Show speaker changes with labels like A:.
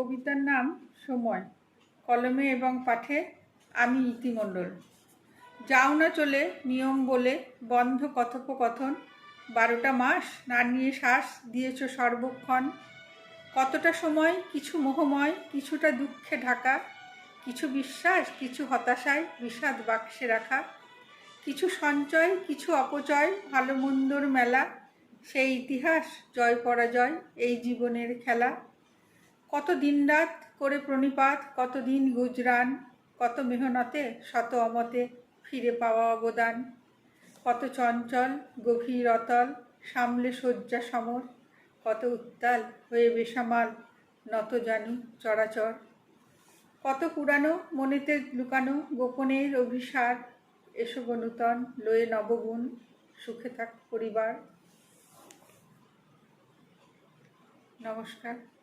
A: কবিতার নাম সময়, কলমে এবং পাঠে আমি ইতিমণ্ডল। যাও না চলে নিয়ম বলে বন্ধ কথোপকথন, বারোটা মাস না নিয়ে শ্বাস দিয়েছ সর্বক্ষণ। কতটা সময়, কিছু মোহময়, কিছুটা দুঃখে ঢাকা। কিছু বিশ্বাস, কিছু হতাশায় বিষাদ বাক্সে রাখা। কিছু সঞ্চয়, কিছু অপচয়, ভালো মন্দর মেলা। সেই ইতিহাস, জয় পরাজয়, এই জীবনের খেলা। কত দিনরাত করে প্রণিপাত, কত দিন গুজরান, কত মেহনতে, শত অমতে ফিরে পাওয়া অবদান। কত চঞ্চল, গভীর অতল, সামলে শয্যা সমর, কত উত্তাল হয়ে বেসামাল, নত জানু চরাচর। কত পুরানো মনেতে লুকানো গোপনের অভিসার, এসব নূতন লয়ে নবগুণ, সুখে থাক পরিবার। নমস্কার।